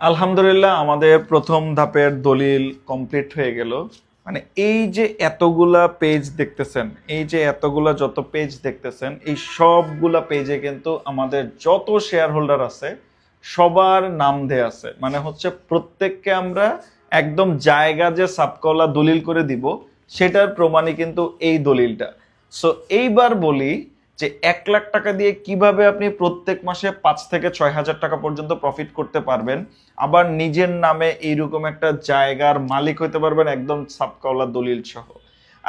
আলহামদুলিল্লাহ, আমাদের প্রথম ধাপের দলিল কমপ্লিট হয়ে গেল। মানে এই যে এতগুলা পেজ দেখতেছেন, এই যে এতগুলা যত পেজ দেখতেছেন, এই সবগুলা পেজে কিন্তু আমাদের যত শেয়ার হোল্ডার আছে, সবার নাম দেয়া আছে। মানে হচ্ছে প্রত্যেককে আমরা একদম জায়গা যে সাবকলা দলিল করে দিব, সেটার প্রমাণই কিন্তু এই দলিলটা। সো এইবার বলি যে এক লাখ টাকা দিয়ে কীভাবে আপনি প্রত্যেক মাসে পাঁচ থেকে ছয় হাজার টাকা পর্যন্ত প্রফিট করতে পারবেন, আবার নিজের নামে এইরকম একটা জায়গার মালিক হতে পারবেন একদম সাবকাওলা দলিল সহ।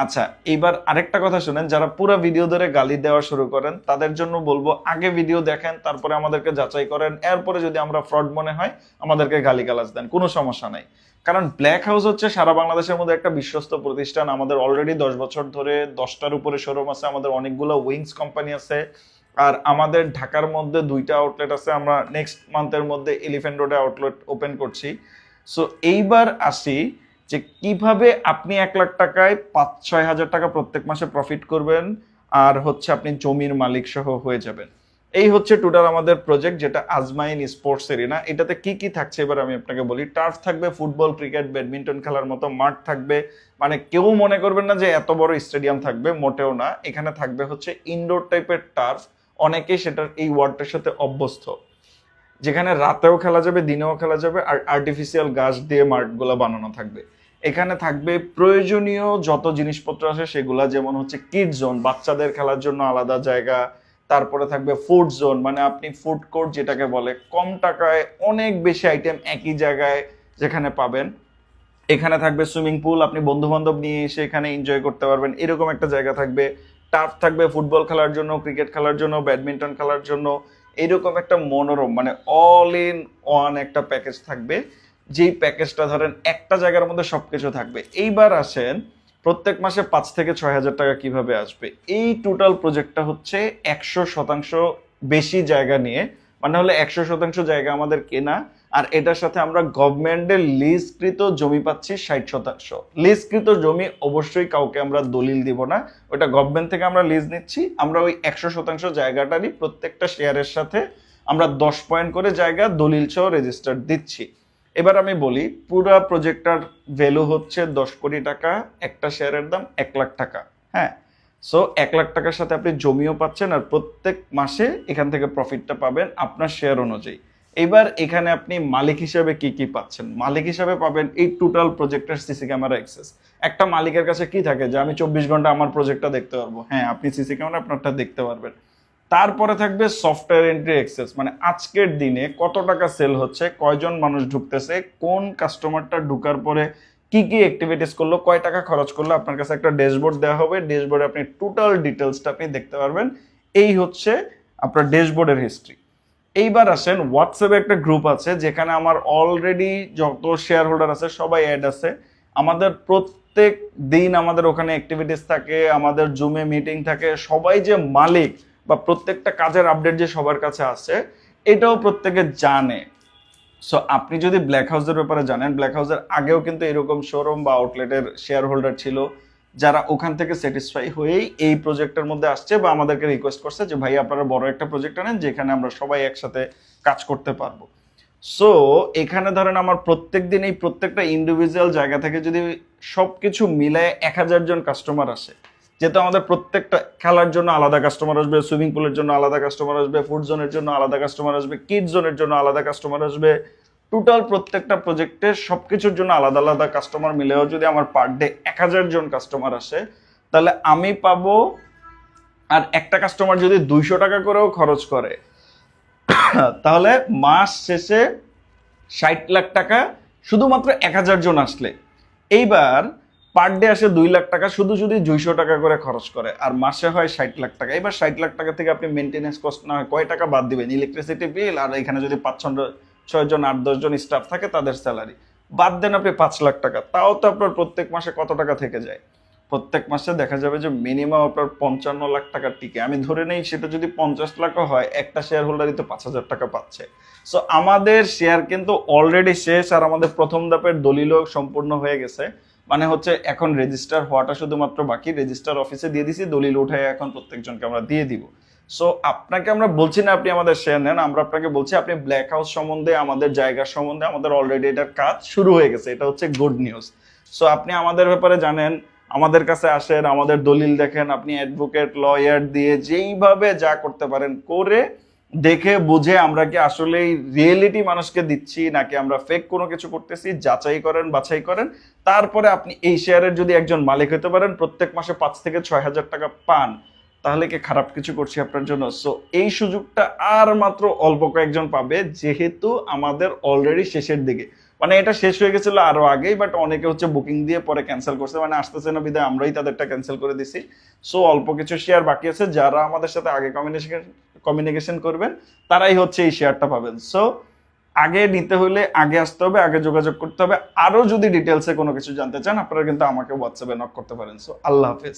আচ্ছা এইবার আরেকটা কথা শুনেন, যারা পুরো ভিডিও ধরে গালি দেওয়া শুরু করেন, তাদের জন্য বলব, আগে ভিডিও দেখেন, তারপরে আমাদেরকে যাচাই করেন, এরপরে যদি আমরা ফ্রড মনে হয়, আমাদেরকে গালি গালাজ দেন, কোনো সমস্যা নাই। কারণ ব্ল্যাক হাউস হচ্ছে সারা বাংলাদেশের মধ্যে একটা বিশ্বস্ত প্রতিষ্ঠান, আমাদের অলরেডি দশ বছর ধরে দশটার উপরে শোরুম আছে, আমাদের অনেকগুলো উইংস কোম্পানি আছে, আর আমাদের ঢাকার মধ্যে দুইটা আউটলেট আছে, আমরা নেক্সট মান্থের মধ্যে এলিফেন্ট রোডে আউটলেট ওপেন করছি। সো এইবার আসি যে কীভাবে আপনি এক লাখ টাকায় পাঁচ, ছয় হাজার টাকা প্রত্যেক মাসে প্রফিট করবেন আর হচ্ছে আপনি জমির মালিক সহ হয়ে যাবেন। এই হচ্ছে টোটাল আমাদের প্রজেক্ট যেটা আজমাইন স্পোর্টস এরিনা এটাতে কি কি থাকছে এবার আমি আপনাকে বলি। টার্ফ থাকবে ফুটবল ক্রিকেট ব্যাডমিন্টন খেলার মতো মাঠ থাকবে। মানে কেউ মনে করবেন না যে এত বড় স্টেডিয়াম থাকবে, মোটেও না। এখানে থাকবে হচ্ছে ইনডোর টাইপের টার্ফ অনেকেই সেটার এই ওয়ার্ডটার সাথে অভ্যস্ত। যেখানে রাতেও খেলা যাবে, দিনেও খেলা যাবে, আর আর্টিফিশিয়াল গাছ দিয়ে মাঠগুলো বানানো থাকবে। এখানে থাকবে প্রয়োজনীয় যত জিনিসপত্র আছে সেগুলা, যেমন হচ্ছে কিড জোন বাচ্চাদের খেলার জন্য আলাদা জায়গা, তারপরে থাকবে ফুড জোন মানে আপনি ফুড কোর্ট যেটাকে বলে, কম টাকায় অনেক বেশি আইটেম একই জায়গায় যেখানে পাবেন। এখানে থাকবে সুইমিং পুল আপনি বন্ধু বান্ধব নিয়ে এসে এখানে এনজয় করতে পারবেন। এরকম একটা জায়গা থাকবে। টার্ফ থাকবে ফুটবল খেলার জন্য ক্রিকেট খেলার জন্য ব্যাডমিন্টন খেলার জন্য। এরকম একটা মনোরম মানে অল ইন ওয়ান একটা প্যাকেজ থাকবে। যেই প্যাকেজটা ধরেন একটা জায়গার মধ্যে সব কিছু থাকবে। এইবার আসেন, প্রত্যেক মাসে পাঁচ থেকে ছয় হাজার টাকা কীভাবে আসবে? এই টোটাল প্রজেক্টটা হচ্ছে একশো শতাংশ বেশি জায়গা নিয়ে মানে হলে একশো শতাংশ জায়গা আমাদের কেনা, আর এটার সাথে আমরা গভর্নমেন্টের লিজকৃত জমি পাচ্ছি ষাট শতাংশ। লিজকৃত জমি অবশ্যই কাউকে আমরা দলিল দিব না, ওটা গভর্নমেন্ট থেকে আমরা লিজ নিচ্ছি, আমরা ওই একশো শতাংশ জায়গাটারই প্রত্যেকটা শেয়ারের সাথে আমরা দশ পয়েন্ট করে জায়গা দলিল সহ রেজিস্টার দিচ্ছি। এবার আমি বলি, পুরো প্রজেক্টটার ভ্যালু হচ্ছে দশ কোটি টাকা, একটা শেয়ারের দাম এক লাখ টাকা হ্যাঁ? সো এক লাখ টাকার সাথে আপনি জমিও পাচ্ছেন আর প্রত্যেক মাসে এখান থেকে প্রফিটটা পাবেন আপনার শেয়ার অনুযায়ী। এবার এখানে আপনি মালিক হিসাবে কি কি পাচ্ছেন? মালিক হিসাবে পাবেন এই টোটাল প্রজেক্টের সিসি ক্যামেরা অ্যাক্সেস একটা মালিকের কাছে কি থাকে? যে আমি চব্বিশ ঘণ্টা আমার প্রজেক্টটা দেখতে পারব। হ্যাঁ আপনি সিসি ক্যামেরা আপনারটা দেখতে পারবেন। তারপরে থাকবে সফটওয়্যার এন্ট্রি অ্যাক্সেস মানে আজকের দিনে কত টাকা সেল হচ্ছে, কয়জন মানুষ ঢুকতেছে, কোন কাস্টমারটা ঢুকার পরে কি কি অ্যাক্টিভিটিস করল, কয় টাকা খরচ করল, আপনার কাছে একটা ড্যাশবোর্ড দেওয়া হবে ড্যাশবোর্ডে আপনি টোটাল ডিটেলসটা আপনি দেখতে পারবেন। এই হচ্ছে আপনার ড্যাশবোর্ডের হিস্ট্রি এইবার আসেন হোয়াটসঅ্যাপে একটা গ্রুপ আছে, যেখানে আমার অলরেডি যত শেয়ার হোল্ডার আছে, সবাই অ্যাড আছে। আমাদের প্রত্যেক দিন আমাদের ওখানে অ্যাক্টিভিটিস থাকে, আমাদের জুমে মিটিং থাকে, সবাই যে মালিক বা প্রত্যেকটা কাজের আপডেট যে সবার কাছে আছে, এটাও প্রত্যেকে জানে। সো আপনি যদি ব্ল্যাক হাউসের ব্যাপারে জানেন ব্ল্যাক হাউসের আগেও কিন্তু এরকম শোরুম বা আউটলেটের শেয়ার হোল্ডার ছিল, যারা ওখান থেকে স্যাটিসফাই হয়েই এই প্রজেক্টের মধ্যে আসছে বা আমাদেরকে রিকোয়েস্ট করছে যে, ভাই, আপনারা বড় একটা প্রজেক্ট আনেন যেখানে আমরা সবাই একসাথে কাজ করতে পারব। সো এখানে ধরেন আমার প্রত্যেক দিন এই প্রত্যেকটা ইন্ডিভিজুয়াল জায়গা থেকে যদি সব কিছু মিলায় এক হাজার জন কাস্টমার আসে যেহেতু আমাদের প্রত্যেকটা খেলার জন্য আলাদা কাস্টমার আসবে সুইমিং পুলের জন্য আলাদা কাস্টমার আসবে ফুড জোনের জন্য আলাদা কাস্টমার আসবে কিড জোনের জন্য আলাদা কাস্টমার আসবে। টোটাল প্রত্যেকটা প্রজেক্টের সবকিছুর জন্য আলাদা আলাদা কাস্টমার মিলেও যদি আমার পার ডে এক হাজার জন কাস্টমার আসে, তাহলে আমি পাবো আর একটা কাস্টমার যদি দুইশো টাকা করেও খরচ করে, তাহলে মাস শেষে ষাট লাখ টাকা শুধুমাত্র এক হাজার জন আসলে। এইবার পার ডে আসে দুই লাখ টাকা, শুধু যদি দুইশো টাকা করে খরচ করে। আর মাসে হয় ষাট লাখ টাকা। এবার ষাট লাখ টাকা থেকে আপনি মেনটেন্যান্স কস্ট না কয় টাকা বাদ দিবেন? ইলেকট্রিসিটি বিল আর এখানে যদি পাঁচ ছয় জন, আট, দশ জন স্টাফ থাকে তাদের স্যালারি বাদ দেন আপনি পাঁচ লাখ টাকা। তাও তো আপনার প্রত্যেক মাসে কত টাকা থেকে যায়? প্রত্যেক মাসে দেখা যাবে যে মিনিমাম আপনার পঞ্চান্ন লাখ টাকার টিকে। আমি ধরে নেই সেটা যদি পঞ্চাশ লাখও হয়, একটা শেয়ার হোল্ডারই তো পাঁচ হাজার টাকা পাচ্ছে। সো আমাদের শেয়ার কিন্তু অলরেডি শেষ আর আমাদের প্রথম ধাপের দলিলও সম্পূর্ণ হয়ে গেছে। মানে হচ্ছে এখন রেজিস্টার হওয়াটা শুধুমাত্র বাকি রেজিস্টার অফিসে দিয়ে দিছি, দলিল উঠে এখন প্রত্যেকজনকে আমরা দিয়ে দিব। সো আপনাকে আমরা বলছি না আপনি আমাদের শেয়ার নেন, আমরা আপনাকে বলছি আপনি ব্ল্যাক হাউস সম্বন্ধে, আমাদের জায়গা সম্বন্ধে, আমাদের অলরেডি এটার কাজ শুরু হয়ে গেছে, এটা হচ্ছে গুড নিউজ সো আপনি আমাদের ব্যাপারে জানেন, আমাদের কাছে আসেন, আমাদের দলিল দেখেন, আপনি অ্যাডভোকেট লয়ার দিয়ে যেইভাবে যা করতে পারেন করে দেখে, বুঝে আমরা কি আসলে রিয়েলিটি মানুষকে দিচ্ছি, নাকি আমরা ফেক কোনো কিছু করতেছি, যাচাই করেন, বাছাই করেন? তারপরে আপনি এই শেয়ারের যদি একজন মালিক হতে পারেন, প্রত্যেক মাসে পাঁচ থেকে ছয় হাজার টাকা পান, তাহলে কি খারাপ কিছু করছি আপনার জন্য? সো এই সুযোগটা আর মাত্র অল্প কয়েকজন পাবে, যেহেতু আমাদের অলরেডি শেষের দিকে। মানে এটা শেষ হয়ে গেছিল আরও আগেই বাট অনেকে হচ্ছে বুকিং দিয়ে পরে ক্যান্সেল করছে মানে আসতেছে না, বিদায়, আমরাই তাদেরটা ক্যান্সেল করে দিছি। সো অল্প কিছু শেয়ার বাকি আছে, যারা আমাদের সাথে আগে কমিউনিকেশন কমিউনিকেশন করবেন, তারাই হচ্ছে এই শেয়ারটা পাবেন। সো আগে নিতে হলে আগে আসতে হবে, আগে যোগাযোগ করতে হবে। আরও যদি ডিটেলসে কোনো কিছু জানতে চান, আপনারা কিন্তু আমাকে হোয়াটসঅ্যাপে নক করতে পারেন। সো আল্লাহ হাফেজ।